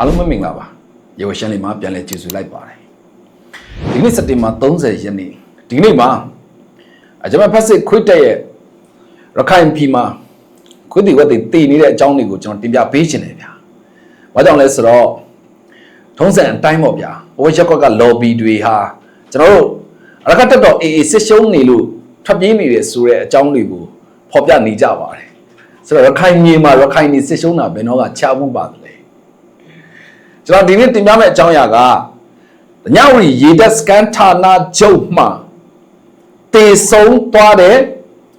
အားလုံးပဲမင်္ဂလာပါရေဝရှန်လေးမှာပြန်လဲကျေးဇူးလိုက်ပါတယ်ဒီနေ့စက်တင်ဘာ30ရက်နေ့ဒီနေ့မှာအကျွန်မဖက်စစ်ခွိတက်ရဲ့ရခိုင်ပြည်မှာခွိတီဝက်တွေတည်နေတဲ့အကြောင်းတွေကိုကျွန်တော်တင်ပြပေးခြင်းတယ်ဗျာဘာကြောင့်လဲဆိုတော့ထုံးစံအတိုင်းပေါ့ဗျာဘဝရက်ကွက်က lobby တွေဟာကျွန်တော်တို့အရကတက်တော့အေးအေးစစ်ရှုံးနေလို့ထွက်ပြေးနေတယ်ဆိုတဲ့အကြောင်းတွေကိုဖော်ပြနေကြပါတယ်ဆိုတော့ရခိုင်မြေမှာရခိုင်နေစစ်ရှုံးတာဘယ်တော့ကချမှုပါတယ်လဲ ကျွန်တော်ဒီနေ့တင်ပြမယ့်အကြောင်းအရာကညဝရီရေတပ်စကန်ဌာနချုပ်မှတေဆုံးသွားတဲ့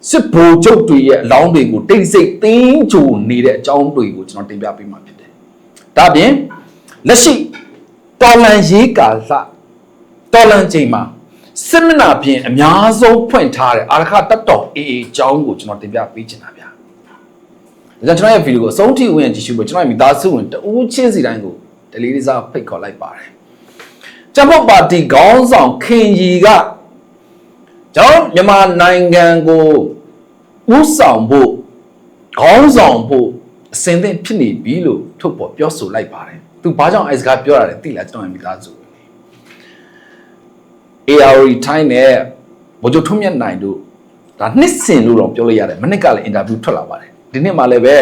စစ်ဗိုလ်ချုပ်တွေရဲ့အလောင်းတွေကိုတိတ်ဆိတ်သင်းကြိုနေတဲ့အကြောင်းတွေကိုကျွန်တော်တင်ပြပေးမှာဖြစ်တယ်။ဒါပြင်လက်ရှိတော်လန်ရေးကာလတော်လန်ချိန်မှာစစ်မနာပြင်အများဆုံးဖွင့်ထားတဲ့အာရခတတ်တော်အေအေအကြောင်းကိုကျွန်တော်တင်ပြပေးချင်တာဗျာ။ဒါကြောင့်ကျွန်တော်ရဲ့ဗီဒီယိုကိုအဆုံးထိဝင်ကြည့်ရှုဖို့ကျွန်တော်ရဲ့မိသားစုဝင်တဦးချင်းစီတိုင်းကို ဒလီလေးစားဖိတ်ခေါ်လိုက်ပါတယ်။ကျမပါတီခေါင်းဆောင်ခင်ကြီးကကျွန်တော်မြန်မာနိုင်ငံကိုဥဆောင်ဖို့ခေါင်းဆောင်ဖို့အစင်သင့်ဖြစ်နေပြီလို့ထုတ်ပေါ်ပြောဆိုလိုက်ပါတယ်။သူဘာကြောင့်အဲစကားပြောရတယ်သိလားကျွန်တော်ရဲ့မိသားစု AR ထိုင်းနဲ့ဗိုလ်ချုပ်ထွန်းမြတ်နိုင်တို့ဒါနှစ်စင်လို့တော့ပြောလို့ရတယ်မနစ်ကလည်းအင်တာဗျူးထွက်လာပါတယ်ဒီနှစ်မှလည်းပဲ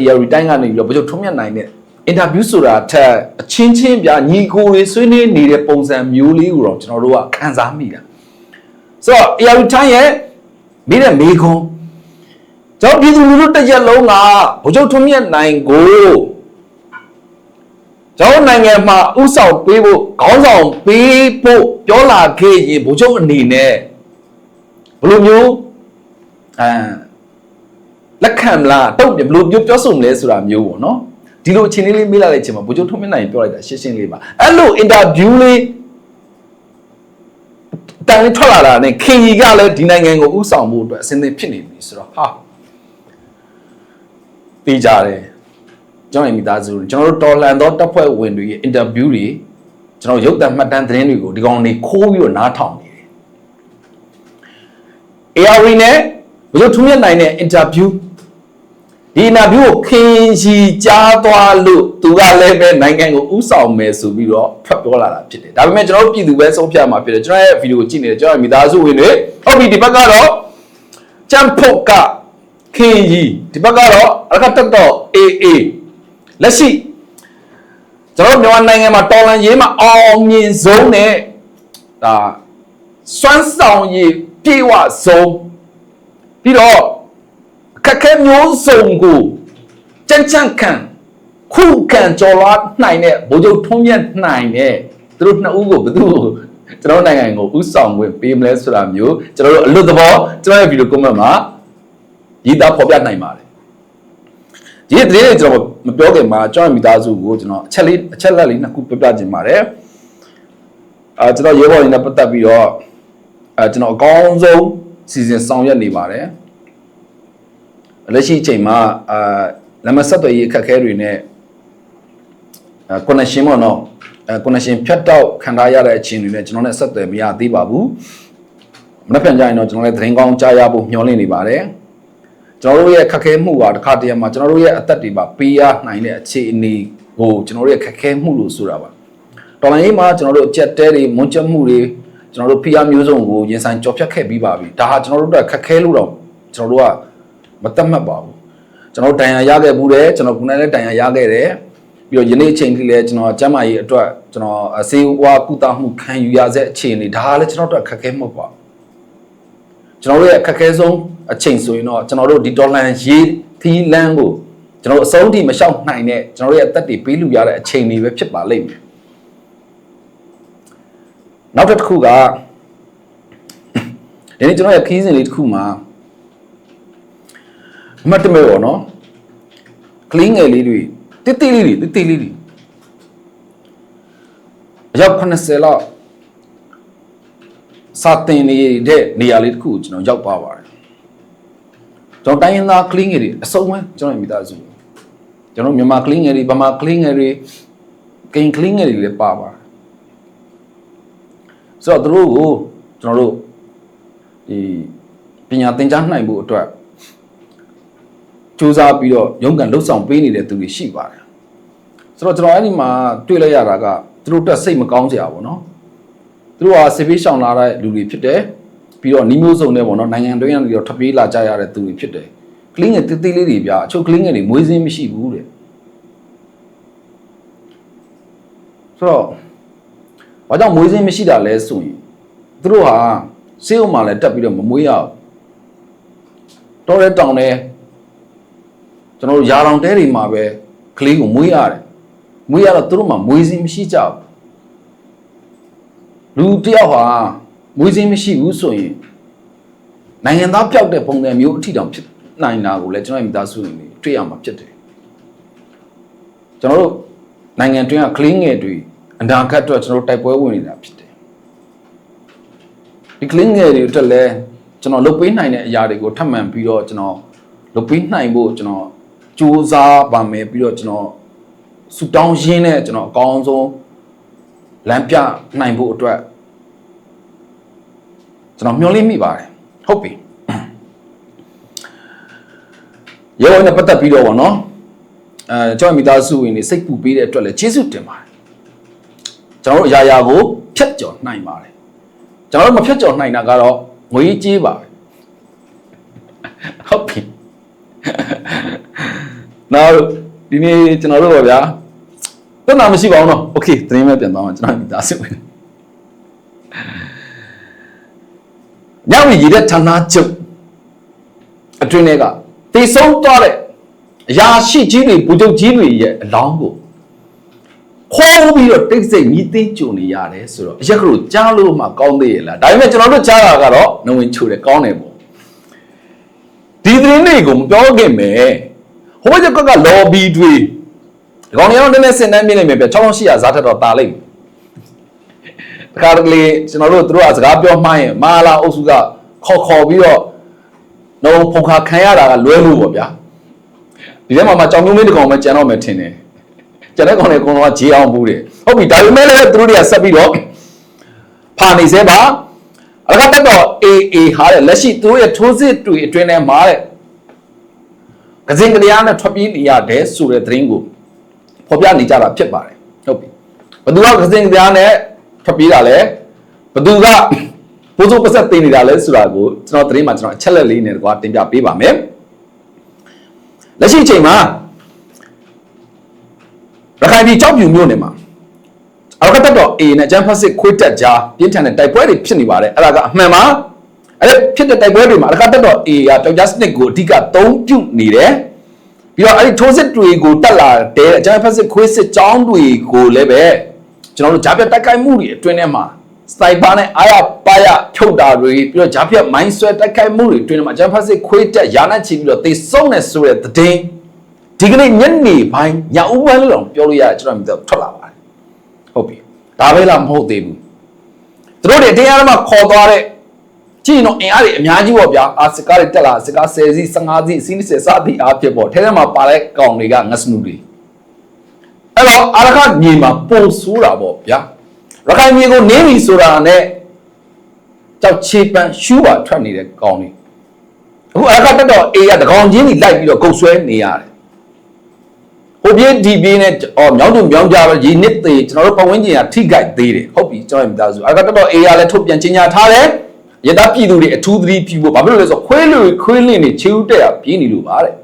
AR တိုင်းကနေပြီးတော့ဗိုလ်ချုပ်ထွန်းမြတ်နိုင်နဲ့ အင်တာဗျူးဆိုတာထက်အချင်းချင်းပြညီကိုတွေဆွေးနွေးနေတဲ့ပုံစံမျိုးလေးကိုတော့ကျွန်တော်တို့ကခန်းစားမိတာဆိုတော့ AR တိုင်းရဲ့မိတဲ့မေခွန်းကျွန်တော်ပြည်သူလူထုတစ်ရက်လုံးကဗိုလ်ချုပ်ထွန်းမြတ်နိုင်ကိုကျွန်တော်နိုင်ငံမှာဥဆောင်ပေးဖို့ခေါင်းဆောင်ပေးဖို့ပြောလာခဲ့ရင်ဗိုလ်ချုပ်အနေနဲ့ဘယ်လိုမျိုးအဲလက်ခံမလားတုတ်ပြဘယ်လိုမျိုးပြောဆိုမလဲဆိုတာမျိုးပေါ့နော် ဒီလိုအချိန်လေးလေးမေးလာတဲ့အချိန်မှာဗိုလ်ချုပ်ထွန်းမြတ်နိုင်ပြောလိုက်တာရှင်းရှင်းလေးပါအဲ့လိုအင်တာဗျူးလေးတန်လေးထွက်လာတာနဲ့ခင်ကြီးကလည်းဒီနိုင်ငံကိုဥဆောင်ဖို့အတွက်အစဉ်သင့်ဖြစ်နေပြီဆိုတော့ဟာသိကြတယ်ကျွန်တော်ရဲ့မိသားစုတွေကျွန်တော်တို့တော်လန်သောတပ်ဖွဲ့ဝင်တွေရဲ့အင်တာဗျူးတွေကျွန်တော်ရုပ်သံမှတ်တမ်းသတင်းတွေကိုဒီကောင်တွေခိုးပြီးတော့နားထောင်နေတယ် AR နဲ့ဘယ်လိုထုံးမြတ်နိုင်တဲ့အင်တာဗျူး ဒီအင်တာဗျူးကိုခင်ကြီးကြားသွားလို့သူကလည်းပဲနိုင်ငံကိုဥဆောင်မယ်ဆိုပြီးတော့ဖတ်ပြောလာတာဖြစ်တယ်ဒါပေမဲ့ကျွန်တော်တို့ပြည်သူပဲဆုံးဖြတ်မှာဖြစ်တယ်ကျွန်တော်ရဲ့ဗီဒီယိုကိုကြည့်နေတယ်ကျွန်တော်ရဲ့မိသားစုဝင်တွေဟုတ်ပြီဒီဘက်ကတော့ချမ်ဖို့ကခင်ကြီးဒီဘက်ကတော့အရကတက်တော့ AA လက်ရှိကျွန်တော်တို့မြန်မာနိုင်ငံမှာတော်လန်ရေးမှာအောင်မြင်ဆုံးနဲ့ဒါစွမ်းဆောင်ရည်ပြေဝဆုံးပြီးတော့အ ခက်အခဲမျိုးစုံကိုကြမ်းကြမ်းခံခုခံကြော်လွားနိုင်တဲ့ဗိုလ်ချုပ်ထုံးမြတ်နိုင်တဲ့သူတို့နှစ်ဦးကိုဘယ်သူကိုကျွန်တော်တို့နိုင်ငံကိုဥဆောင်ဝင်ပေးမလဲဆိုတာမျိုးကျွန်တော်တို့အလွတ်သဘောကျွန်တော်ရဲ့ဗီဒီယိုကွန်မန့်မှာရေးသားဖော်ပြနိုင်ပါတယ်ဒီတဲ့တဲ့ကျွန်တော်မပြောခင်မှာကျွန်တော်မိသားစုကိုကျွန်တော်အချက်လေးအချက်လက်လေးနှစ်ခုပြောပြခြင်းပါတယ်အာကျွန်တော်ရဲဘော်တွေနဲ့ပတ်သက်ပြီးတော့အဲကျွန်တော်အကောင်းဆုံးစီစဉ်ဆောင်ရွက်နေပါတယ် လက်ရှိအချိန်မှာအာလမ်းမဆက်သွယ်ရေးအခက်အခဲတွေနဲ့အဲ connection ပေါ့နော်အဲ connection ဖြတ်တောက်ခံထားရတဲ့အချိန်တွေနဲ့ကျွန်တော်နဲ့ဆက်သွယ်မရသေးပါဘူးမနေ့ပြန်ကြရင်တော့ကျွန်တော်လည်းသတင်းကောင်းကြားရဖို့မျှော်လင့်နေပါတယ်ကျွန်တော်တို့ရဲ့ခက်ခဲမှုဟာတစ်ခါတည်းမှာကျွန်တော်တို့ရဲ့အသက်တွေပါပေးရနိုင်တဲ့အခြေအနေကိုကျွန်တော်တို့ရဲ့ခက်ခဲမှုလို့ဆိုတာပါတော်လိုင်းရေးမှာကျွန်တော်တို့အကြက်တဲတွေမွန်းချက်မှုတွေကျွန်တော်တို့ဖိအားမျိုးစုံကိုရင်ဆိုင်ကြော်ဖြတ်ခဲ့ပြီးပါပြီဒါဟာကျွန်တော်တို့အတွက်ခက်ခဲလို့တော့ကျွန်တော်တို့က မတတ်မှတ်ပါဘူးကျွန်တော်တို့တန်ရာရခဲ့ဘူးတယ်ကျွန်တော်ခုနကလည်းတန်ရာရခဲ့တယ်ပြီးတော့ယနေ့အချိန်ထိလည်းကျွန်တော်ကျမ်းမာရေးအတွက်ကျွန်တော်ဆေးဝါးကုသမှုခံယူရတဲ့အခြေအနေဒါဟာလည်းကျွန်တော်တို့အတွက်ခက်ခဲမှုပါဘူးကျွန်တော်တို့ရဲ့အခက်အခဲဆုံးအချိန်ဆိုရင်တော့ကျွန်တော်တို့ဒီဒေါ်လန်ရေးသီးလန်းကိုကျွန်တော်တို့အဆုံးထိမလျှောက်နိုင်တဲ့ကျွန်တော်တို့ရဲ့အသက်တွေပေးလူရတဲ့အချိန်တွေပဲဖြစ်ပါလိမ့်မယ်နောက်တစ်ခုကဒီနေ့ကျွန်တော်ရဲ့ခီးစဉ်လေးတစ်ခုမှာအ မှတ်တမဲ့ပေါ့နော်ကလင်းငယ်လေးတွေတိတိလေးတွေတိတိလေးတွေအယောက်80လောက်စာတင်နေတဲ့နေရာလေးတစ်ခုကိုကျွန်တော်ရောက်သွားပါတယ်ကျွန်တော်တိုင်းရင်းသားကလင်းငယ်တွေအစုံပဲကျွန်တော်ရဲ့မိသားစုကျွန်တော်မြန်မာကလင်းငယ်တွေဗမာကလင်းငယ်တွေကိန်းကလင်းငယ်တွေလည်းပါပါတယ်ဆိုတော့သူတို့ကိုကျွန်တော်တို့ဒီပညာသင်ကြားနိုင်ဖို့အတွက် စူးစမ်းပြီးတော့ရုံးကန်လှုပ်ဆောင်ပေးနေတဲ့သူတွေရှိပါတယ်ဆိုတော့ကျွန်တော်အဲ့ဒီမှာတွေ့လိုက်ရတာကသူတို့တက်စိတ်မကောင်းစရာပေါ့နော်သူတို့ဟာဆေးပေးရှောင်လာတဲ့လူတွေဖြစ်တယ်ပြီးတော့နှီးမျိုးစုံတွေပေါ့နော်နိုင်ငံတွင်းကနေတော့ထပ်ပြေးလာကြရတဲ့သူတွေဖြစ်တယ်ကလင်းငယ်တိတိလေးတွေပြအချို့ကလင်းငယ်တွေမွေးစင်းမရှိဘူးတဲ့ဆိုတော့ဘာကြောင့်မွေးစင်းမရှိတာလဲဆိုရင်သူတို့ဟာဆေးဥမှာလည်းတက်ပြီးတော့မမွေးရဘူးတော်တဲ့တောင်တဲ့ ကျွန်တော်တို့ရာလောင်တဲတွေမှာပဲကလေးကိုမွေးရတယ်မွေးရတော့သူတို့မှာမွေးစင်းမရှိကြဘူးလူတစ်ယောက်ဟာမွေးစင်းမရှိဘူးဆိုရင်နိုင်ငံသားပြောက်တဲ့ပုံစံမျိုးအထီတောင်ဖြစ်နိုင်တာကိုလည်းကျွန်တော်မိသားစုဝင်တွေတွေ့ရမှာဖြစ်တယ်ကျွန်တော်တို့နိုင်ငံတွင်းကကလေးငယ်တွေအနာဂတ်အတွက်ကျွန်တော်တို့တိုက်ပွဲဝင်နေတာဖြစ်တယ်ဒီကလေးငယ်တွေအတွက်လည်းကျွန်တော်လုပ်ပေးနိုင်တဲ့အရာတွေကိုထပ်မံပြီးတော့ကျွန်တော်လုပ်ပေးနိုင်ဖို့ကျွန်တော် စူးစမ်းပါမယ်ပြီးတော့ကျွန်တော်ဆူတောင်းရင်းနဲ့ကျွန်တော်အကောင်းဆုံးလမ်းပြနိုင်ဖို့အတွက်ကျွန်တော်မျှော်လင့်မိပါတယ်ဟုတ်ပြီရေဝန်နဲ့ပတ်သက်ပြီးတော့ဗောနော်အဲကျွန်တော်မိသားစုဝင်တွေစိတ်ပူပေးတဲ့အတွက်လည်းကျေးဇူးတင်ပါတယ်ကျွန်တော်တို့အရာရာကိုဖြတ်ကျော်နိုင်ပါတယ်ကျွန်တော်တို့မဖြတ်ကျော်နိုင်တာကတော့ငွေကြေးပါပဲဟုတ်ပြီ နောက်ဒီနေ့ကျွန်တော်တို့ပါဗျာတနာမရှိပါဘူးနော်โอเคသတင်းမဲ့ပြန်သွားမှာကျွန်တော်မိသားစုဝင်ညဝီရတဲ့ဌာနချုပ်အတွင်းထဲကတေဆုံးသွားတဲ့အရာရှိကြီးတွေဘူချုပ်ကြီးတွေရဲ့အလောင်းကိုခေါ်ပြီးတော့တိတ်ဆိတ်မြည်သိကြုံနေရတယ်ဆိုတော့အရက်ကလို့ကြားလို့မှကောင်းသေးရဲ့လားဒါပေမဲ့ကျွန်တော်တို့ကြားတာကတော့နဝင်ချိုတယ်ကောင်းတယ်ပေါ့ဒီသတင်းတွေကိုမပြောခင်ပဲ ဟိုဘက်ကကလော်ဘီတွေဒီကောင်တွေကတော့နည်းနည်းစင်တန်းမြင်နေမယ်ပြ6800ဇာတ်ထက်တော့တာလိမ့်မယ်တခါတလေကျွန်တော်တို့တို့ကစကားပြောမှန်းရင်မာလာအုပ်စုကခေါ်ခေါ်ပြီးတော့တော့ဖုန်ခါခံရတာကလွဲလို့ပေါ့ဗျာဒီထဲမှာမှကြောင်မျိုးမင်းတစ်ကောင်ပဲကြံတော့မယ်ထင်တယ်ကြံတဲ့ကောင်တွေအကုန်လုံးကဂျေးအောင်ဘူးတယ်ဟုတ်ပြီဒါပေမဲ့လည်းသူတို့တွေကဆက်ပြီးတော့ဖာနေစေပါအလကတက်တော့ AA ဟာတဲ့လက်ရှိသူတို့ရဲ့ထိုးစစ်တွေအတွင်းထဲမှာတဲ့ ကစင်ကလေးအားနဲ့ထွက်ပြေးနေရတယ်ဆိုတဲ့သတင်းကိုဖော်ပြနေကြတာဖြစ်ပါတယ်ဟုတ်ပြီဘယ်သူကကစင်ကလေးအားနဲ့ထွက်ပြေးတာလဲဘယ်သူကဘိုးစိုးပတ်သက်တင်နေတာလဲဆိုတာကိုကျွန်တော်သတင်းမှာကျွန်တော်အချက်လက်လေးနဲ့တကွာတင်ပြပေးပါမယ်လက်ရှိအချိန်မှာရခိုင်ပြည်ကြောက်ပြူမြို့နယ်မှာအရကတက်တော့ A နဲ့ဂျမ်ဖတ်စစ်ခွေးတက်ကြားပြင်းထန်တဲ့တိုက်ပွဲတွေဖြစ်နေပါတယ်အဲ့ဒါကအမှန်ပါ အဲ့ဒီဖြစ်တဲ့တိုက်ပွဲတွေမှာအရကတက်တော့ A ကတောက်ကြားစနစ်ကိုအဓိကအသုံးပြုနေတယ်ပြီးတော့အဲ့ဒီထိုးစစ်တွေကိုတက်လာတဲ့ဂျမ်ဖတ်စစ်ခွေးစစ်ကြောင်းတွေကိုလည်းပဲကျွန်တော်တို့ဂျာပြတ်တိုက်ခိုက်မှုတွေအတွင်းထဲမှာစတိုင်ပါနဲ့အာရပါရဖြုတ်တာတွေပြီးတော့ဂျာပြတ်မိုင်းဆွဲတိုက်ခိုက်မှုတွေအတွင်းထဲမှာဂျမ်ဖတ်စစ်ခွေးတက်ရာနဲ့ချီပြီးတော့သေဆုံးနေဆိုတဲ့တဲ့ဒီကနေ့ညနေပိုင်းညဦးပိုင်းလောက်ပြောလို့ရတယ်ကျွန်တော်မြင်တော့ထွက်လာပါတယ်ဟုတ်ပြီဒါပဲလားမဟုတ်သေးဘူးသူတို့တွေတရားဓမ္မခေါ်သွားတဲ့ ကြည့်ရင်တော့အင်အားတွေအများကြီးပေါ့ဗျာအာစကားတွေတက်လာစကား10စီး15စီးစီး20စသည်အားဖြစ်ပေါ့ထဲထဲမှာပါတဲ့ကောင်တွေကငစနူတွေအဲ့တော့အာရခမြေမှာပိုဆိုးတာပေါ့ဗျာရခိုင်မြေကိုနင်းပြီဆိုတာနဲ့ကြောက်ချေပန်ရှူးပါထွက်နေတဲ့ကောင်တွေအခုအာရခတက်တော့အေးရတကောင်ချင်းကြီးလိုက်ပြီးတော့ကုတ်ဆွဲနေရတယ်ဟိုပြေးဒီပြေးနဲ့အော်မြောင်းတူမြောင်းကြပါရေနစ်သေးကျွန်တော်တို့ပတ်ဝန်းကျင်ကထိကြိုက်သေးတယ်ဟုတ်ပြီကျွန်တော်မိသားစုအာရခတက်တော့အေးရလည်းထုတ်ပြန်ချင်းညာထားတယ် ရတပြည်သူတွေအထူးသတိပြုဖို့ဘာဖြစ်လို့လဲဆိုတော့ခွေးလူခွေးလင်းနေချေဦးတက်ရပြေးနေလို့ပါတဲ့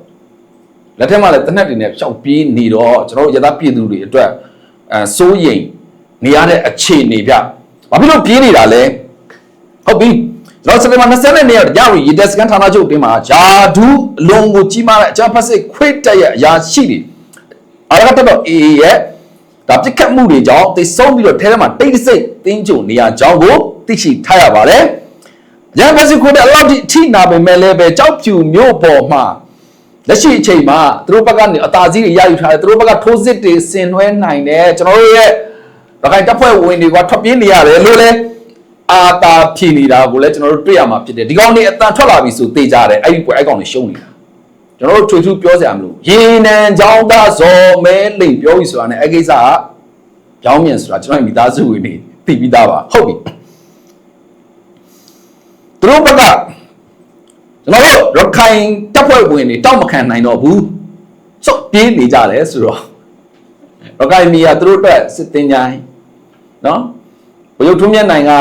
လက်ထက်မှာလည်းတနက်တွေနဲ့ရှောက်ပြေးနေတော့ကျွန်တော်တို့ရတပြည်သူတွေအတွက်အဲစိုးရိမ်နေရတဲ့အခြေအနေပြဘာဖြစ်လို့ပြေးနေတာလဲဟုတ်ပြီကျွန်တော်စက်တင်ဘာ20ရက်နေ့ရရီရေတက်စကန်ဌာနချုပ်တင်မှာဂျာဒူးအလုံးကိုကြီးမားတဲ့အကြမ်းဖက်စစ်ခွေးတက်ရဲ့အရာရှိတွေအားရကတော့အေးရဲ့ဒါပြစ်ခတ်မှုတွေကြောင့်သိဆုံးပြီးတော့ထဲထဲမှာတိတ်တဆိတ်တင်းကြုံနေရကြောင်းကိုသိရှိထားရပါတယ်။ ရန်ပတ်စစ်ခွေးတဲ့အလောက်ထိနာပေမဲ့လည်းပဲကြောက်ဖြူမြို့ပေါ်မှာလက်ရှိအချိန်မှာသူတို့ဘက်ကနေအသာစီးတွေရယူထားတယ်သူတို့ဘက်ကထိုးစစ်တွေဆင်နွှဲနိုင်တယ်ကျွန်တော်တို့ရဲ့ရခိုင်တပ်ဖွဲ့ဝင်တွေကထွက်ပြေးနေရတယ်လို့လဲအာတာဖြည်နေတာကိုလည်းကျွန်တော်တို့တွေ့ရမှာဖြစ်တယ်ဒီကောင်တွေအတန်ထွက်လာပြီဆိုသိကြတယ်အဲ့ဒီပွဲအဲ့ကောင်တွေရှုံးနေတာကျွန်တော်တို့ထွေထူးပြောစရာမလိုရေနံချောင်းသားဇော်မဲလိမ်ပြောပြီဆိုတာ ਨੇ အဲ့ကိစ္စကကြောင်းမြန်ဆိုတာကျွန်တော်မိသားစုဝင်တွေသိပြီးသားပါဟုတ်ပြီ သူတို့ဘက်ကကျွန်တော်တို့ရခိုင်တပ်ဖွဲ့ဝင်တွေတောက်မခံနိုင်တော့ဘူးစုပ်ပြေးနေကြတယ်ဆိုတော့ရခိုင်မီယာသူတို့အတွက်စစ်တင်ကြိုင်းနော်ဘုရုပ်ထုံးမြတ်နိုင်က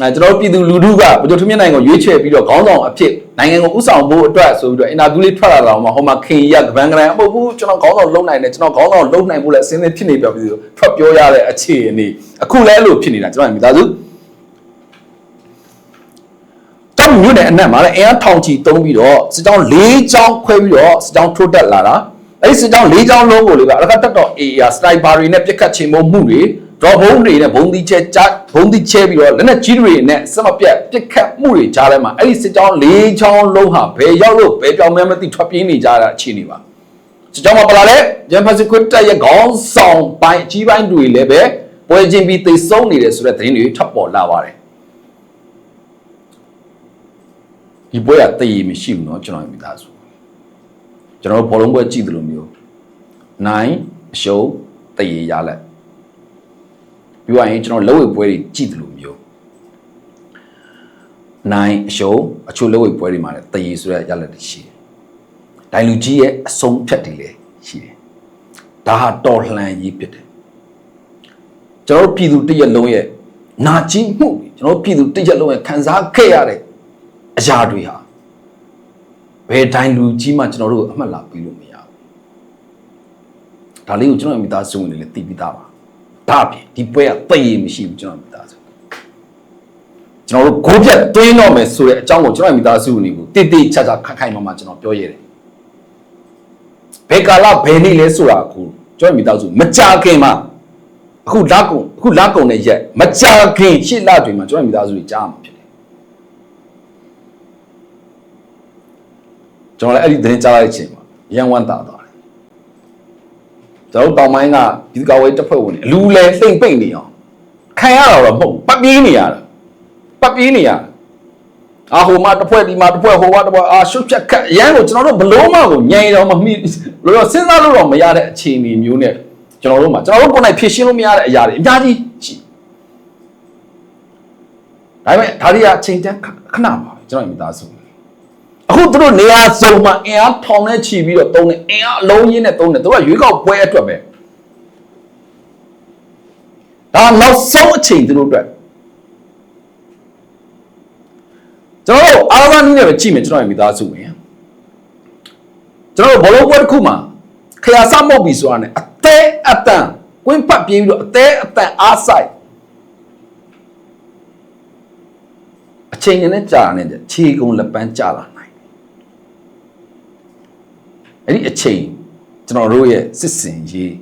အဲကျွန်တော်တို့ပြည်သူလူထုကဘုရုပ်ထုံးမြတ်နိုင်ကိုရွေးချယ်ပြီးတော့ခေါင်းဆောင်အဖြစ်နိုင်ငံကိုဥဆောင်ဖို့အတွက်ဆိုပြီးတော့အင်တာဗျူးလေးထွက်လာတော့မှဟိုမှာခင်ရကဗန်ကရန်အမဟုတ်ဘူးကျွန်တော်ခေါင်းဆောင်လုံနိုင်တယ်ကျွန်တော်ခေါင်းဆောင်လုံနိုင်ဖို့လည်းအစင်းသင်းဖြစ်နေပြပြီးတော့ထွက်ပြောရတဲ့အခြေအနေအခုလည်းအဲ့လိုဖြစ်နေတာကျွန်တော်မိသားစုတော င်မြို့နယ်အနက်မှာလည်းအင်အားထောင်ချီတုံးပြီးတော့စစ်ကြောင်း၄ကြောင်းခွဲပြီးတော့စစ်ကြောင်းထိုးတက်လာတာအဲ့ဒီစစ်ကြောင်း၄ကြောင်းလုံးကိုလေကအလကတက်တော့ AA စနိုက်ပါတွေနဲ့ပြစ်ခတ်ချိန်မုံမှုတွေဒေါ်ဘုံတွေနဲ့ဘုံသီးချဲချဘုံသီးချဲပြီးတော့လက်နက်ကြီးတွေနဲ့စမပြတ်ပြစ်ခတ်မှုတွေကြားထဲမှာအဲ့ဒီစစ်ကြောင်း၄ကြောင်းလုံးဟာဘယ်ရောက်လို့ဘယ်ပြောင်းမဲမသိထွက်ပြေးနေကြတာအခြေအနေပါစစ်ကြောင်းမှာပလာလဲဂျမ်ဖက်စစ်ကွတ်တက်ရဲ့ခေါင်းဆောင်ပိုင်းအကြီးပိုင်းတွေလည်းပဲပွဲချင်းပြီးသိဆုံးနေတယ်ဆိုတဲ့သတင်းတွေထပ်ပေါ်လာပါတယ် ဒီပွဲကတည်ရမရှိဘူးเนาะကျွန်တော်မိသားစုကျွန်တော်ဘောလုံးပွဲကြည့်တယ်လို့မျိုးနိုင်အရှုံးတည်ရရလက်ပြီးသွားရင်ကျွန်တော်လက်ဝဲပွဲတွေကြည့်တယ်လို့မျိုးနိုင်အရှုံးအချို့လက်ဝဲပွဲတွေမှာလည်းတည်ဆိုတဲ့ရလက်တွေရှိတယ်ဒိုင်လူကြီးရဲ့အဆုံးဖြတ်တွေလည်းရှိတယ်ဒါဟာတော်လှန်ရေးဖြစ်တယ်ကျွန်တော်ပြည်သူတရက်လုံးရဲ့နာကျင်မှုတွေကျွန်တော်ပြည်သူတရက်လုံးရဲ့ခံစားခဲ့ရတဲ့ အရာတွေဟာဘယ်တိုင်းလူကြီးမှကျွန်တော်တို့အမှတ်လာပြီးလို့မရဘူးဒါလေးကိုကျွန်တော်မိသားစုဝင်တွေလည်းသိပြီးသားပါဒါပြင်ဒီပွဲကတည်ရမရှိဘူးကျွန်တော်မိသားစုကျွန်တော်တို့ဂိုးပြတ်သွင်းတော့မယ်ဆိုတဲ့အကြောင်းကိုကျွန်တော်မိသားစုဝင်တွေကိုတိတိကျကျခက်ခိုင်မှမှကျွန်တော်ပြောရတယ်ဘယ်ကာလဘယ်နေ့လဲဆိုတာအခုကျွန်တော်မိသားစုမကြခင်မှာအခုလက်ကုံအခုလက်ကုံနဲ့ရက်မကြခင်ရှစ်လတွေမှာကျွန်တော်မိသားစုတွေကြားမှာဖြစ်တယ် ကျွန်တော်လည်းအဲ့ဒီသတင်းကြားလိုက်တဲ့အချိန်မှာရန်ဝမ်းတာသွားတယ်ကျွန်တော်တို့တောင်ပိုင်းကဒီကဝေးတစ်ဖွဲ့ဝင်တွေအလူလဲလှိမ့်ပိတ်နေအောင်ခံရတာတော့မဟုတ်ဘူးပတ်ပြေးနေရတာပတ်ပြေးနေရတာအာဟိုမှာတစ်ဖွဲ့ဒီမှာတစ်ဖွဲ့ဟိုမှာတစ်ဖွဲ့အာရှုပ်ချက်ခတ်အရန်ကိုကျွန်တော်တို့ဘလို့မှကိုညင်တော့မမိလို့တော့စဉ်းစားလို့တော့မရတဲ့အခြေအနေမျိုးနဲ့ကျွန်တော်တို့မှာကျွန်တော်တို့ကိုယ်နိုင်ဖြည့်ရှင်းလို့မရတဲ့အရာတွေအများကြီးရှိဒါပေမဲ့ဒါတွေကအချိန်တန်းခဏပါပဲကျွန်တော်မိသားစု အခုသူတို့နေရာစုံမှာအင်အားထောင်နဲ့ချီပြီးတော့တုံးတယ်အင်အားအလုံးရင်းနဲ့တုံးတယ်သူကရွေးကောက်ပွဲအတွက်ပဲဒါနောက်ဆုံးအချိန်သူတို့အတွက်ကျွန်တော်တို့အားလုံးနည်းနဲ့ပဲကြည့်မယ်ကျွန်တော်ရဲ့မိသားစုဝင်ကျွန်တော်တို့ဘောလုံးပွဲတစ်ခုမှာခရစမောက်ပြီဆိုတာ ਨੇ အသေးအတန်ကွင်းပတ်ပြေးပြီးတော့အသေးအတန်အားဆိုင်အချိန်နဲ့ကြာနေတယ်ခြေကုံလက်ပန်းကြာလာနိုင် အဲ့ဒီအချိန်ကျွန်တော်တို့ရဲ့စစ်စင်ရေး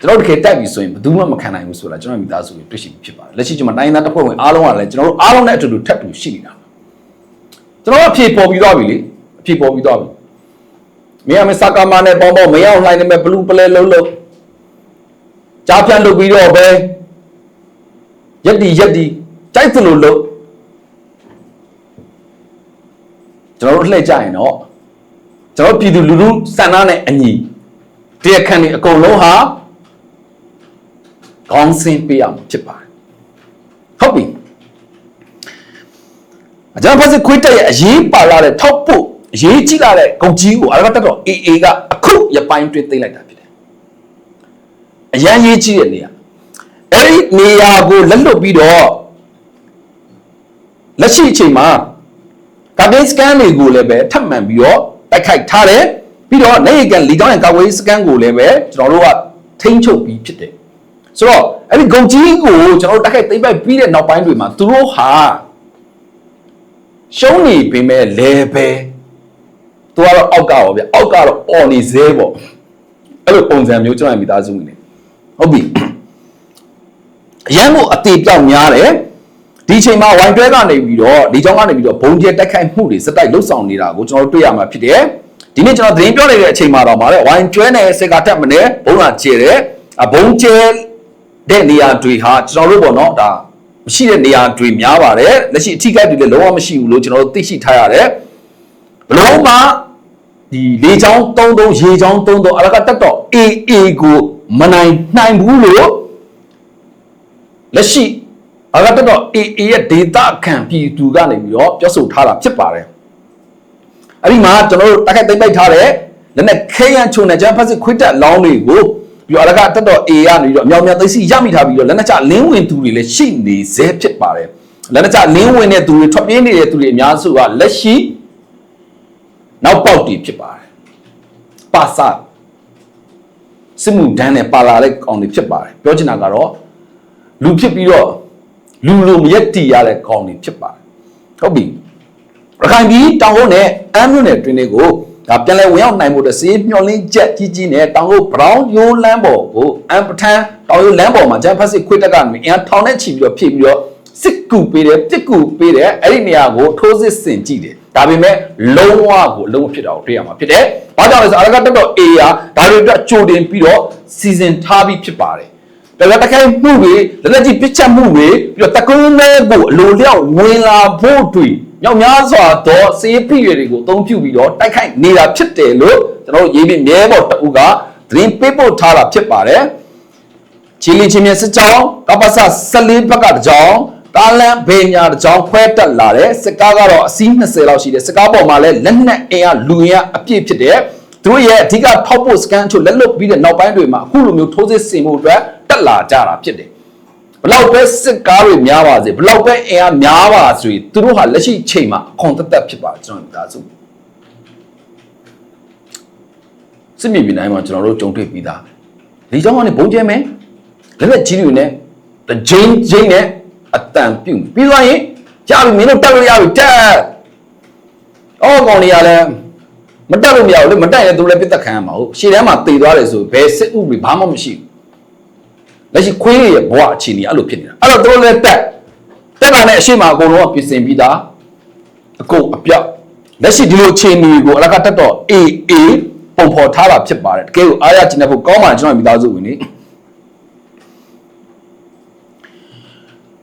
ကျွန်တော်တကယ်တိုက်ပြီဆိုရင်ဘယ်သူမှမခံနိုင်ဘူးဆိုတာကျွန်တော်မိသားစုတွေတွေ့ရှိပြီးဖြစ်ပါတယ်လက်ရှိကျွန်တော်တိုင်းသားတစ်ဖွဲ့ဝင်အားလုံးကလည်းကျွန်တော်တို့အားလုံးနဲ့အတူတူထပ်တူရှိနေတာကျွန်တော်အဖြေပေါ်ပြီးသွားပြီလေအဖြေပေါ်ပြီးသွားပြီမင်းအမေစကားမနဲ့ပေါင်းပေါင်းမရောက်နိုင်နေမဲ့ဘလူးပလဲလုံးလုံးကြားဖြတ်လုပ်ပြီးတော့ပဲရက်ဒီရက်ဒီကြိုက်သလိုလုပ်ကျွန်တော်တို့လှည့်ကြရင်တော့ ကျွန်တော်ပြည်သူလူထုစံနာနဲ့အညီတရားခံတွေအကုန်လုံးဟာကောင်းစင်ပေးရမှာဖြစ်ပါတယ်ဟုတ်ပြီအကြံဖက်စစ်ခွေးတက်ရဲ့အရေးပါလာတဲ့ထောက်ဖို့အရေးကြီးလာတဲ့ဂုံကြီးကိုအရကတက်တော့ AA ကအခုရပိုင်းတွင်းသိမ့်လိုက်တာဖြစ်တယ်အရန်ရေးကြီးတဲ့နေရာအဲ့ဒီနေရာကိုလက်လွတ်ပြီးတော့လက်ရှိအချိန်မှာကာဗေးစကန်တွေကိုလည်းပဲထပ်မံပြီးတော့ တိုက်ခိုက်ထားတယ်ပြီးတော့နေကန်လီကောင်းရဲ့ကာဗေးစကန်ကိုလည်းပဲကျွန်တော်တို့ကထိန်းချုပ်ပြီးဖြစ်တယ်ဆိုတော့အဲ့ဒီဂုံကြီးကိုကျွန်တော်တို့တိုက်ခိုက်သိမ်းပိုက်ပြီးတဲ့နောက်ပိုင်းတွေမှာသူတို့ဟာရှုံးနေပေမဲ့လဲပဲသူကတော့အောက်ကပါဗျအောက်ကတော့အော်နေသေးပေါ့အဲ့လိုပုံစံမျိုးကျွန်တော်မိသားစုနေဟုတ်ပြီအရန်ကိုအသေးပြောက်များတယ် ဒီအချိန်မှာဝိုင်တွဲကနေပြီးတော့ဒီကြောင်းကနေပြီးတော့ဘုံကျဲတက်ခိုက်မှုတွေစက်တိုက်လှုပ်ဆောင်နေတာကိုကျွန်တော်တို့တွေ့ရမှာဖြစ်တယ်။ဒီနေ့ကျွန်တော်သတင်းပြောနေတဲ့အချိန်မှာတော့မှာလေဝိုင်တွဲနဲ့စေကာတက်မနဲ့ဘုံလာကျဲတယ်။အဘုံကျဲတဲ့နေရာတွေဟာကျွန်တော်တို့ပေါ့နော်ဒါမရှိတဲ့နေရာတွေများပါတယ်။လက်ရှိအထိကိတွေလည်းလုံးဝမရှိဘူးလို့ကျွန်တော်တို့သိရှိထားရတယ်။ဘလုံးမှာဒီလေချောင်း33ရေချောင်း33အလကတက်တော့ AA ကိုမနိုင်နိုင်ဘူးလို့လက်ရှိ အကတက်တော့ AA ရဲ့ data ခံပြည်သူကနေပြီးတော့ပြောဆိုထားတာဖြစ်ပါတယ်အဲ့ဒီမှာကျွန်တော်တို့တက်ခိုက်သိမ့်ပိုက်ထားတဲ့လက်နဲ့ခဲရန်ချုံတဲ့ဂျမ်ဖတ်စစ်ခွေးတက်လောင်းတွေကိုပြီးတော့အလကတက်တော့ A ကနေပြီးတော့အမြောင်များသိသိရမိထားပြီးတော့လက်နက်ချလင်းဝင်သူတွေလည်းရှိနေစေဖြစ်ပါတယ်လက်နက်ချလင်းဝင်တဲ့သူတွေထွက်ပြေးနေတဲ့သူတွေအများစုကလက်ရှိနောက်ပေါက်တွေဖြစ်ပါတယ်ပါစာစစ်မှုဒန်းနဲ့ပါလာတဲ့ကောင်တွေဖြစ်ပါတယ်ပြောချင်တာကတော့လူဖြစ်ပြီးတော့ လူလိုမရက်တီရတဲ့ကောင်တွေဖြစ်ပါတယ်ဟုတ်ပြီရခိုင်ပြည်တောင်ဟုတ်နဲ့အမ်းမြို့နယ်တွင်တွေကိုဒါပြန်လဲဝင်ရောက်နိုင်မှုတစေးမျောလင်းချက်ကြီးကြီးနဲ့တောင်ဟုတ်ဘရောင်းရိုးလမ်းပေါ်ကိုအမ်ပထန်တောင်ရိုးလမ်းပေါ်မှာဂျမ်ဖတ်စစ်ခွေးတက်ကနေအင်ထောင်နဲ့ချီပြီးတော့ဖြည့်ပြီးတော့စစ်ကူပေးတယ်ပြစ်ကူပေးတယ်အဲ့ဒီနေရာကိုထိုးစစ်ဆင်ကြည့်တယ်ဒါပေမဲ့လုံးဝကိုအလုံးမဖြစ်တာကိုတွေ့ရမှာဖြစ်တယ်။ဘာကြောင့်လဲဆိုတော့အရကတက်တော့ A ရာဒါတွေအတွက်ကြိုတင်ပြီးတော့စီစဉ်ထားပြီးဖြစ်ပါတယ်။ ဒါပေမဲ့တခိုင်မှုတွေလက်လက်ကြီးပစ်ချက်မှုတွေပြီးတော့တကုန်းမဲကိုအလိုလျောက်ဝင်လာဖို့တွေမြောက်များစွာသောစေးပြည့်တွေကိုအသုံးပြုပြီးတော့တိုက်ခိုက်နေတာဖြစ်တယ်လို့ကျွန်တော်တို့ရေးပြီးမြဲပေါ်တအုပ်ကသတင်းပေးပို့ထားတာဖြစ်ပါတယ်။ချီလီချင်းမြစစ်ကြောင်းကပ္ပစ14ဘက်ကတစ်ကြောင်းကားလန်ဘေညာတစ်ကြောင်းခွဲတက်လာတယ်စစ်ကားကတော့အစီး20လောက်ရှိတယ်စစ်ကားပေါ်မှာလည်းလက်နက်အင်အားလူအင်အားအပြည့်ဖြစ်တယ်သူတို့ရဲ့အဓိကထောက်ပို့စကန်ချိုလက်လွတ်ပြီးတဲ့နောက်ပိုင်းတွေမှာအခုလိုမျိုးထိုးစစ်ဆင်မှုအတွက် တက်လာကြတာဖြစ်တယ်ဘလောက်ပဲစစ်ကားတွေများပါစေဘလောက်ပဲအင်အားများပါစေသူတို့ဟာလက်ရှိချိန်မှာအခွန်သက်သက်ဖြစ်ပါကျွန်တော်မိသားစုစစ်မြေပြင်တိုင်းမှာကျွန်တော်တို့ကြုံတွေ့ပြီးသားလေကြောင်းကနေဘုံကျဲမယ်လက်လက်ကြီးတွေနဲ့ဂျင်းဂျင်းနဲ့အတန်ပြုတ်ပြီးသွားရင်ကြာပြီမင်းတို့တက်လို့ရပြီတက်အော်ကောင်တွေကလည်းမတက်လို့မရဘူးလေမတက်ရင်သူလည်းပြတ်သက်ခံရမှာဟုတ်ရှေ့တန်းမှာတည်သွားတယ်ဆိုဘယ်စစ်ဥပဒေဘာမှမရှိဘူး လက်ရှိခွေးရဲ့ဘဝအခြေအနေအဲ့လိုဖြစ်နေတာအဲ့တော့သူတို့လည်းတက်တက်လာတဲ့အရှိမအကုန်လုံးကပြင်ဆင်ပြီးသားအကုန်အပြောက်လက်ရှိဒီလိုအခြေအနေကိုအလကတက်တော့ AA ပုံဖော်ထားတာဖြစ်ပါတယ်တကယ်ကိုအားရကျင်တဲ့ဖို့ကောင်းပါကျွန်တော်မိသားစုဝင်နေ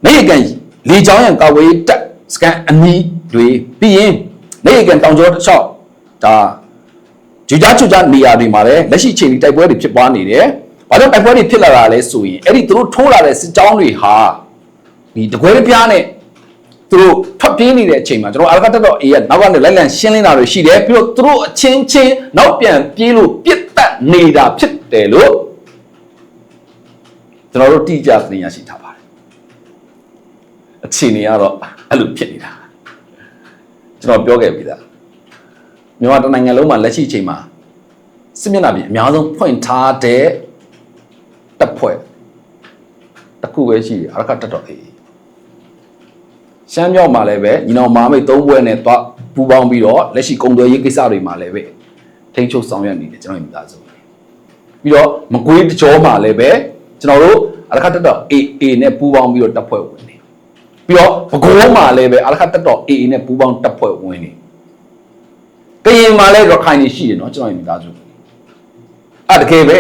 နေကန်လေချောင်းရံကာဝေးတက်စကန်အနီးတွေပြီးရင်နေကန်တောင်ကျော်တစ်လျှောက်ဒါဂျူကြားချူကြားနေရာတွေမှာလည်းလက်ရှိချိန်ဒီတိုက်ပွဲတွေဖြစ်ပွားနေတယ်။ ဘာလို့တိုက်ပွဲတွေဖြစ်လာတာလဲဆိုရင်အဲ့ဒီသူတို့ထိုးလာတဲ့စစ်ကြောင်းတွေဟာဒီတကွဲပြားနဲ့သူတို့ထွက်ပြေးနေတဲ့အချိန်မှာကျွန်တော်အာရကတက်တော့အေးကနောက်ကနေလိုက်လံရှင်းလင်းတာတွေရှိတယ်ပြီးတော့သူတို့အချင်းချင်းနောက်ပြန်ပြေးလို့ပြစ်တက်နေတာဖြစ်တယ်လို့ကျွန်တော်တို့တိကျသိရရှိထားပါတယ်အခြေအနေကတော့အဲ့လိုဖြစ်နေတာကျွန်တော်ပြောခဲ့ပြီသားမြန်မာတိုင်းနိုင်ငံလုံးမှာလက်ရှိအချိန်မှာစစ်မျက်နှာပြင်အများဆုံးဖွင့်ထားတဲ့ တက်ဖွဲ့တစ်ခုပဲရှိတယ်အရခတ်တက်တော်အေးရှမ်းမြောက်မှာလည်းပဲညီနောင်မာမိတ်၃ဘွဲ့နဲ့သွားပူးပေါင်းပြီးတော့လက်ရှိကုံသွဲရေးကိစ္စတွေမှာလည်းပဲထိန်းချုပ်ဆောင်ရွက်နေတယ်ကျွန်တော်မိသားစုပြီးတော့မကွေးတကြောမှာလည်းပဲကျွန်တော်တို့အရခတ်တက်တော် AA နဲ့ပူးပေါင်းပြီးတော့တက်ဖွဲ့ဝင်နေပြီးတော့ပဲခူးမှာလည်းပဲအရခတ်တက်တော် AA နဲ့ပူးပေါင်းတက်ဖွဲ့ဝင်နေကရင်မှာလည်းရခိုင်နေရှိတယ်နော်ကျွန်တော်မိသားစုအဲ့တကယ်ပဲ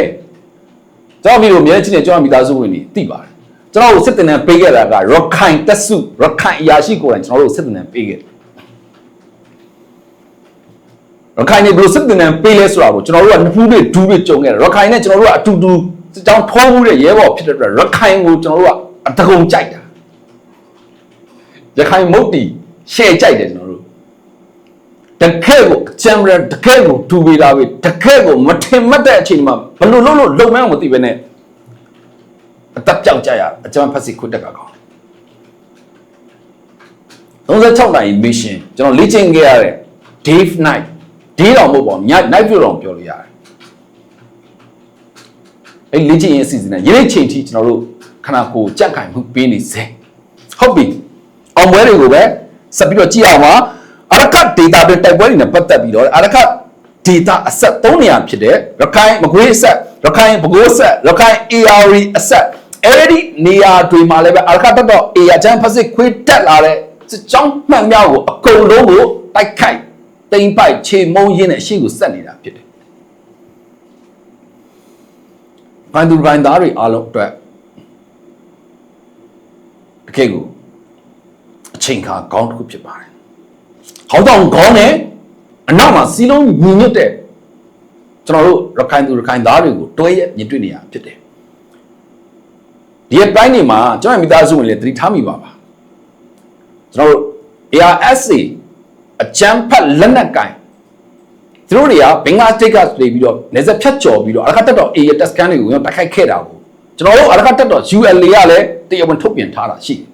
ကျွန်တော်ပြီးတော့မြဲချင်းနဲ့ကျွန်တော်မိသားစုဝင်နေသိပါတယ်ကျွန်တော်တို့စစ်တင်တန်းပေးခဲ့တာကရခိုင်တက်စုရခိုင်အရာရှိကိုယ်တိုင်ကျွန်တော်တို့စစ်တင်တန်းပေးခဲ့တယ်ရခိုင်နေဘယ်လိုစစ်တင်တန်းပေးလဲဆိုတာကိုကျွန်တော်တို့ကနှစ်ဖူးတွေဒူးတွေကြုံခဲ့တယ်ရခိုင်နဲ့ကျွန်တော်တို့ကအတူတူစစ်ကြောင်းထိုးမှုတဲ့ရဲဘော်ဖြစ်တဲ့အတွက်ရခိုင်ကိုကျွန်တော်တို့ကအတကုံကြိုက်တာရခိုင်မုတ်တီရှယ်ကြိုက်တယ်ကျွန်တော်တို့တကယ်ကို ချမ်ဘရတကယ်ကိုဒူပေးတာပဲတကယ်ကိုမထင်မှတ်တဲ့အချိန်မှာဘယ်လိုလုပ်လို့လုံမန်းမသိပဲနဲ့အသက်ပြောက်ကြရအကျမ်းဖက်စီခွတ်တက်ကကောင်း36နိုင် mission ကျွန်တော်လေ့ကျင့်ခဲ့ရတဲ့ Dave Night day တော့မဟုတ်ပါဘူးည night view တော့ပြောလို့ရတယ်အဲ့လေ့ကျင့်ရေးအစီအစဉ်နဲ့ယနေ့ချိန်ထိကျွန်တော်တို့ခန္ဓာကိုယ်ကြက်ခိုင်မှုပေးနေစေဟုတ်ပြီအောင်ပွဲတွေကိုပဲဆက်ပြီးတော့ကြည့်အောင်ပါ အရကတ် data တွေတိုက်ပွဲတွေနဲ့ပတ်သက်ပြီးတော့အရကတ် data အဆက်၃နေရာဖြစ်တဲ့ရခိုင်မကွေးအဆက်ရခိုင်ပဲခူးအဆက်ရခိုင် ARI အဆက်အဲ့ဒီနေရာတွေမှာလည်းပဲအရကတ်တော့ A အချမ်းဖက်စစ်ခွေးတက်လာတဲ့စစ်ကြောင်းမှန်မြောက်ကိုအကုန်လုံးကိုတိုက်ခိုက်တိမ့်ပိုက်ခြေမုံရင်းနဲ့အရှိကိုဆက်နေတာဖြစ်တယ်။ဘိုင်းသူဘိုင်းသားတွေအားလုံးအတွက်တကယ်ကိုအချိန်ခါကောင်းတစ်ခုဖြစ်ပါတယ်။ ဟောင်းတောင်ကောင်းနဲ့အနောက်မှာစီလုံးညီညွတ်တဲ့ကျွန်တော်တို့ရခိုင်သူရခိုင်သားတွေကိုတွဲရမြင်တွေ့နေရဖြစ်တယ်။ဒီအပိုင်းတွေမှာကျွန်တော်မိသားစုဝင်လည်းသတိထားမိပါပါကျွန်တော်တို့ ARSA အကြမ်းဖက်လက်နက်ကင်သူတို့တွေကဘင်္ဂလားဒေ့ရှ်ကနေပြီးတော့နေဆက်ဖြတ်ကျော်ပြီးတော့အရခတက်တော် A ရဲ့တက်စကန်တွေကိုဝင်တိုက်ခိုက်ခဲ့တာကိုကျွန်တော်တို့အရခတက်တော် ULA ကလည်းတရားဝင်ထုတ်ပြန်ထားတာရှိတယ်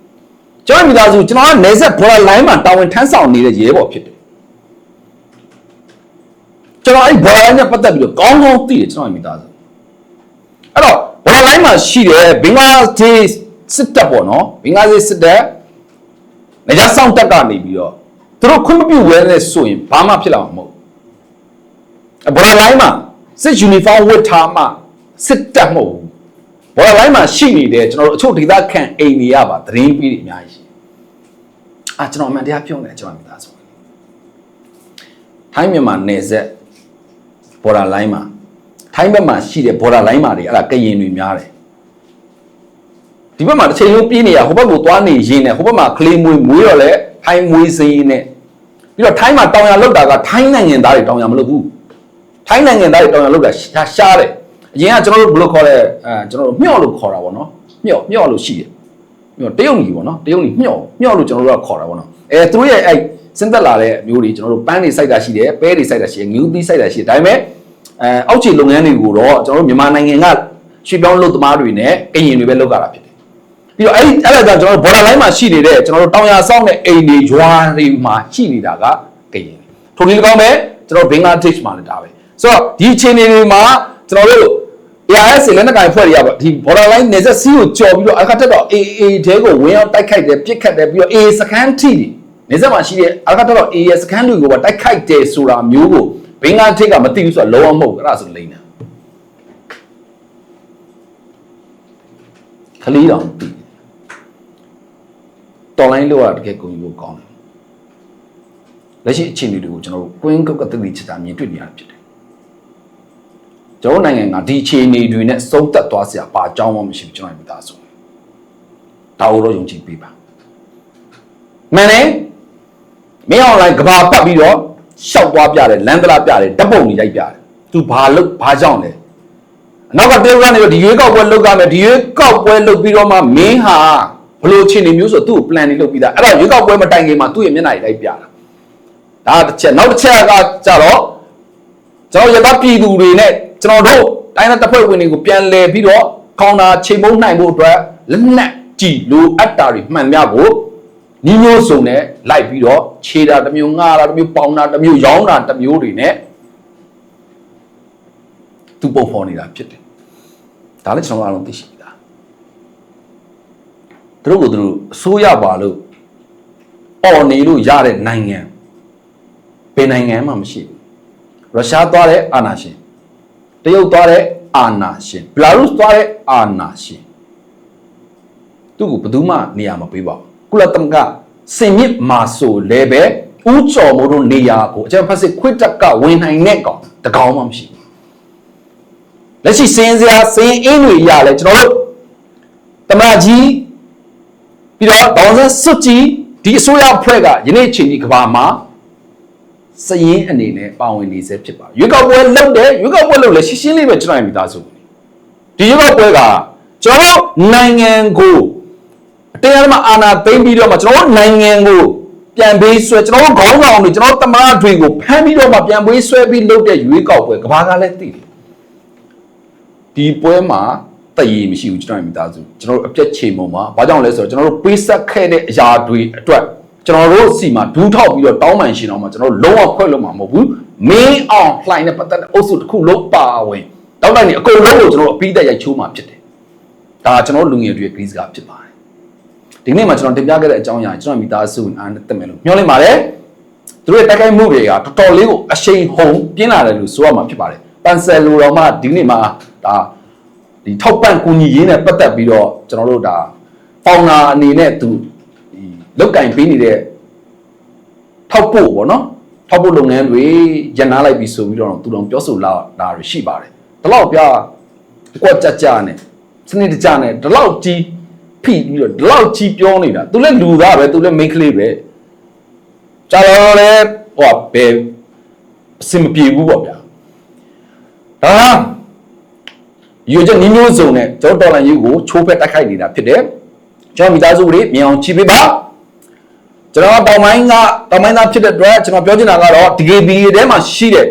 ကျွန်တော်မိသားစုကျွန်တော်ကနေဆက်ဘော်လာလိုင်းမှာတာဝန်ထမ်းဆောင်နေတဲ့ရဲဘော်ဖြစ်တယ်ကျွန်တော်အဲ့ဘော်လာနဲ့ပတ်သက်ပြီးတော့ကောင်းကောင်းသိတယ်ကျွန်တော်မိသားစုအဲ့တော့ဘော်လာလိုင်းမှာရှိတယ်ဘင်္ဂလားဒေ့ရှ်စစ်တပ်ပေါ့နော်ဘင်္ဂလားဒေ့ရှ်စစ်တပ်နေကြဆောင်တက်ကနေပြီးတော့သူတို့ခွင့်မပြုဝဲနဲ့ဆိုရင်ဘာမှဖြစ်လာမှာမဟုတ်ဘူးဘော်လာလိုင်းမှာစစ်ယူနီဖောင်းဝတ်ထားမှစစ်တပ်မဟုတ် ဘူးဘော်လာလိုင်းမှာရှိနေတဲ့ကျွန်တော်တို့အချို့ဒေသခံအိမ်တွေရပါသတင်းပေးတွေအများကြီးရှိတယ်အာကျွန်တော်အမှန်တရားပြောနေတယ်ကျွန်တော်မိသားစုထိုင်းမြန်မာနယ်စပ်ဘော်ဒါလိုင်းမှာထိုင်းဘက်မှာရှိတဲ့ဘော်ဒါလိုင်းမှာတွေအဲ့ဒါကရင်တွေများတယ်ဒီဘက်မှာတစ်ချိန်လုံးပြေးနေရဟိုဘက်ကိုသွားနေရင်းနဲ့ဟိုဘက်မှာကလေးမွေးမွေးတော့လဲထိုင်းမွေးစင်းနဲ့ပြီးတော့ထိုင်းမှာတောင်ရလောက်တာကထိုင်းနိုင်ငံသားတွေတောင်ရမလုပ်ဘူးထိုင်းနိုင်ငံသားတွေတောင်ရလောက်တာရှားရှားတယ် အရင်ကကျွန်တော်တို့ဘယ်လိုခေါ်လဲအဲကျွန်တော်တို့မျှော့လို့ခေါ်တာပေါ့နော်မျှော့မျှော့လို့ရှိတယ်မျှော့တရုတ်ညီပေါ့နော်တရုတ်ညီမျှော့မျှော့လို့ကျွန်တော်တို့ကခေါ်တာပေါ့နော်အဲသူတို့ရဲ့အဲစင်သက်လာတဲ့မျိုးတွေကျွန်တော်တို့ပန်းတွေစိုက်တာရှိတယ်ပဲတွေစိုက်တာရှိတယ်ငူးသီးစိုက်တာရှိတယ်ဒါပေမဲ့အဲအောက်ခြေလုပ်ငန်းတွေကိုတော့ကျွန်တော်တို့မြန်မာနိုင်ငံကရွှေ့ပြောင်းလုပ်သမားတွေနဲ့ကရင်တွေပဲလုပ်ကြတာဖြစ်တယ်ပြီးတော့အဲ့ဒီအဲ့ဒါကြောင့်ကျွန်တော်တို့ဘော်ဒါလိုင်းမှာရှိနေတဲ့ကျွန်တော်တို့တောင်ရဆောင်းတဲ့အိမ်တွေရွာတွေမှာရှိနေတာကကရင်ထိုနည်း၎င်းပဲကျွန်တော်ဘင်္ဂလားဒေ့ရှ်မှာလည်းဒါပဲဆိုတော့ဒီအခြေအနေတွေမှာကျွန်တော်တို့ AIS လက်နက်ကင်ဖွဲ့တွေကဒီ borderline နေဆက်စီးကိုကြော်ပြီးတော့အခါတက်တော့ AA တဲကိုဝင်အောင်တိုက်ခိုက်တယ်ပြစ်ခတ်တယ်ပြီးတော့ AA စခန်းထိတယ်နေဆက်မှာရှိတဲ့အခါတက်တော့ AA ရဲ့စခန်းတွေကိုပါတိုက်ခိုက်တယ်ဆိုတာမျိုးကိုဘင်္ဂလားဒေ့ရှ်ကမသိဘူးဆိုတာလုံးဝမဟုတ်ဘူးအဲ့ဒါဆိုလိမ့်တာခလီတောင်တည်တော်လိုင်းလို့ရတကယ်ကိုကြီးကိုကောင်းတယ်လက်ရှိအခြေအနေတွေကိုကျွန်တော်တို့ကွင်းကုတ်ကတတိချတာမြင်တွေ့နေရဖြစ်တယ် ကျွန်တော်နိုင်ငံကဒီအခြေအနေတွေနဲ့စုံသက်သွားစရာဘာအကြောင်းမှမရှိဘူးကျွန်တော်မိသားစုဒါကိုတော့ယုံကြည်ပေးပါမှန်တယ်မင်းအွန်လိုင်းကဘာပတ်ပြီးတော့ရှောက်သွားပြတယ်လမ်းတလားပြတယ်ဓာတ်ပုံတွေရိုက်ပြတယ်သူဘာလို့ဘာကြောင့်လဲအနောက်ကတေကနေတော့ဒီရွေးကောက်ပွဲလုပ်ရမယ်ဒီရွေးကောက်ပွဲလုပ်ပြီးတော့မှမင်းဟာဘလို့အခြေအနေမျိုးဆိုသူ့ကို plan တွေလုပ်ပြီးသားအဲ့တော့ရွေးကောက်ပွဲမတိုင်ခင်မှာသူ့ရဲ့မျက်နှာတွေလိုက်ပြတာဒါတစ်ချက်နောက်တစ်ချက်ကကြတော့ကျွန်တော်ရသပြည်သူတွေနဲ့ ကျွန်တော်တို့တိုင်းဒေသတပ်ဖွဲ့ဝင်တွေကိုပြန်လည်ပြီးတော့ခေါင်းတာချိန်မုံနိုင်ဖို့အတွက်လက်နက်ကြည်လိုအပ်တာတွေမှန်များကိုညီမျိုးစုံနဲ့လိုက်ပြီးတော့ခြေတာတစ်မျိုးငှားတာတစ်မျိုးပေါင်တာတစ်မျိုးရောင်းတာတစ်မျိုးတွေနဲ့သူပုံဖော်နေတာဖြစ်တယ်ဒါလည်းကျွန်တော်အားလုံးသိရှိပြီသားသူတို့ကသူတို့အစိုးရပါလို့အော်နေလို့ရတဲ့နိုင်ငံဘယ်နိုင်ငံမှမရှိဘူးရုရှားသွားတဲ့အာဏာရှင် တရုတ်သွားတဲ့အာနာရှင်ဘလာရုစ်သွားတဲ့အာနာရှင်သူ့ကိုဘယ်သူမှနေရာမပေးပါဘူးကုလသမဂ္ဂစင်မြင့်မာဆိုလဲပဲဥကျော်မို့တို့နေရာကိုအကျံဖက်စစ်ခွစ်တက်ကဝင်နိုင်တဲ့ကောင်တကောင်မှမရှိဘူးလက်ရှိစင်စရာစင်အင်းတွေရလဲကျွန်တော်တို့တမကြီးပြီးတော့ဒေါန်ဆန်စွတ်ကြီးဒီအစိုးရဖွဲ့ကယနေ့ချိန်ကြီးကဘာမှာ စရင်အနေနဲ့ပါဝင်နေစေဖြစ်ပါတယ်ရွေးကောက်ပွဲလုပ်တယ်ရွေးကောက်ပွဲလုပ်လဲရှင်းရှင်းလေးပဲကျွန်တော်ရဲ့မိသားစုဒီရွေးကောက်ပွဲကကျွန်တော်နိုင်ငံကိုအတင်းအဓမ္မအာဏာသိမ်းပြီးတော့မှကျွန်တော်နိုင်ငံကိုပြန်ပေးဆွဲကျွန်တော်ခေါင်းဆောင်တွေကျွန်တော်တမန်တွေကိုဖမ်းပြီးတော့မှပြန်ပေးဆွဲပြီးလုပ်တဲ့ရွေးကောက်ပွဲကဘာကလည်းသိတယ်ဒီပွဲမှာတည်ရည်မရှိဘူးကျွန်တော်ရဲ့မိသားစုကျွန်တော်တို့အပြက်ချိန်ပုံမှာဘာကြောင့်လဲဆိုတော့ကျွန်တော်တို့ပေးဆက်ခဲ့တဲ့အရာတွေအတွက် ကျွန်တော်တို့စီမှာဒူးထောက်ပြီးတော့တောင်းပန်ရှင်အောင်မှာကျွန်တော်တို့လုံးဝခွဲလို့မှာမဟုတ်ဘူးမင်းအောင်လှိုင်နဲ့ပတ်သက်တဲ့အုပ်စုတစ်ခုလုံးပါဝင်တောင်းတနေအကုန်လုံးကိုကျွန်တော်တို့အပြီးသက်ရိုက်ချိုးမှာဖြစ်တယ်ဒါကျွန်တော်တို့လူငယ်တွေရဲ့ case ကဖြစ်ပါတယ်ဒီနေ့မှာကျွန်တော်တင်ပြခဲ့တဲ့အကြောင်းအရာကျွန်တော်မိသားစုအားနဲ့တက်မယ်လို့မျှော်လင့်ပါတယ်သူတို့ရဲ့တိုက်ခိုက်မှုတွေကတော်တော်လေးကိုအရှိန်ဟုန်ပြင်းလာတယ်လို့ဆိုရမှာဖြစ်ပါတယ်ပန်ဆယ်လိုတော်မှဒီနေ့မှာဒါဒီထောက်ပံ့ကူညီရေးနဲ့ပတ်သက်ပြီးတော့ကျွန်တော်တို့ဒါပေါင်နာအနေနဲ့သူဒီ လောက်ကင်ပေးနေတဲ့ထောက်ဖို့ပေါ့နော်ထောက်ဖို့လုပ်ငန်းတွေရန်နာလိုက်ပြီးဆိုပြီးတော့သူတော်ပြောဆိုလာတာတွေရှိပါတယ်ဒီလောက်ပြအကွက်ကြကြနဲ့စနစ်တကျနဲ့ဒီလောက်ကြီးဖိပြီးတော့ဒီလောက်ကြီးပြောနေတာသူလည်းလူသားပဲသူလည်း main ကလေးပဲကြာတော့လေဟောဘယ်အစင်မပြေဘူးပေါ့ဗျာဒါရွေချက်နီးမျိုးစုံနဲ့ကျွန်တော်တော်လန်ရေးကိုချိုးဖက်တိုက်ခိုက်နေတာဖြစ်တယ်ကျွန်တော်မိသားစုတွေမြင်အောင်ကြည့်ပေးပါ ကျွန်တော်တောင်ပိုင်းကတောင်ပိုင်းသားဖြစ်တဲ့အတွက်ကျွန်တော်ပြောချင်တာကတော့ DKB ထဲမှာရှိတဲ့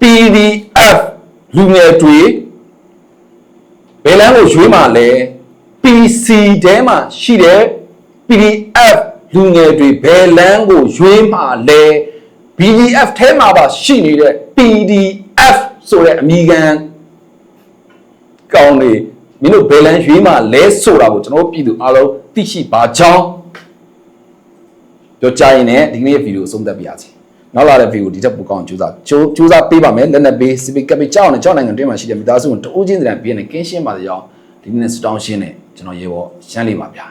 PDF လူငယ်တွေဘယ်လမ်းကိုရွေးမှလဲ PC တဲမှာရှိတဲ့ PDF လူငယ်တွေဘယ်လမ်းကိုရွေးမှလဲ BDF ထဲမှာပါရှိနေတဲ့ PDF ဆိုတဲ့အမိခံကောင်းနေမင်းတို့ဘယ်လမ်းရွေးမှလဲဆိုတာကိုကျွန်တော်တို့ပြည်သူအားလုံးသိရှိပါကြောင်း ပြောကြရင်လည်းဒီကနေ့ဗီဒီယိုအဆုံးသတ်ပြရစီနောက်လာတဲ့ဗီဒီယိုဒီထက်ပိုကောင်းအောင်ကြိုးစားကြိုးကြိုးစားပေးပါမယ်လက်နက်ပေးစပီကပ်ပေးကြောက်နဲ့ကြောက်နိုင်ငံတွင်းမှာရှိတဲ့မိသားစုကိုတအိုးချင်းတည်းပြင်းနေကင်းရှင်းပါစေကြောင်းဒီနေ့စတောင်းရှင်းနဲ့ကျွန်တော်ရေပေါ်ရှမ်းလေးပါဗျာ